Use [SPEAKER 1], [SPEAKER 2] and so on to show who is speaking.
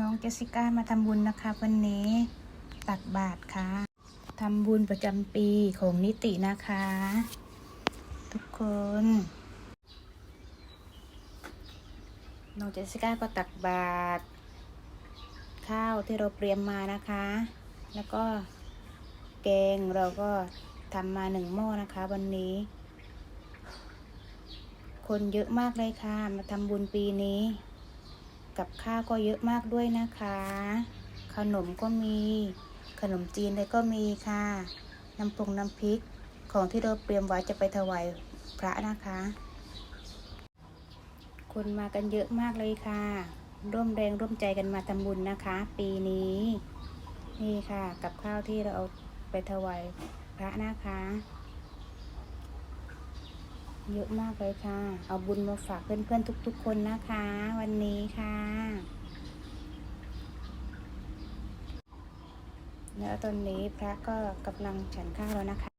[SPEAKER 1] น้องเจสสิก้ามาทำบุญนะคะ วันนี้ตักบาตรค่ะทำบุญประจำปีของนิตินะคะ ทุกคน น้องเจสสิก้าก็ตักบาตรข้าวที่เราเตรียมมานะคะ แล้วก็แกงเราก็ทำมาหนึ่งหม้อนะคะ วันนี้ คนเยอะมากเลยค่ะ มาทำบุญปีนี้ กับข้าวก็เยอะมากด้วยนะคะ ขนมก็มี ขนมจีนเลยก็มีค่ะ น้ำปรุงน้ำพริกของที่เราเตรียมไว้จะไปถวายพระนะคะ คนมากันเยอะมากเลยค่ะ ร่วมแรงร่วมใจกันมาทำบุญนะคะ ปีนี้ นี่ค่ะ กับข้าวที่เราเอาไปถวายพระนะคะ เยอะมากเลยค่ะ เอาบุญมาฝากเพื่อนๆทุก ๆ คนนะคะ วันนี้ค่ะ แล้วตอนนี้พระก็กำลังฉันข้าวแล้วนะคะ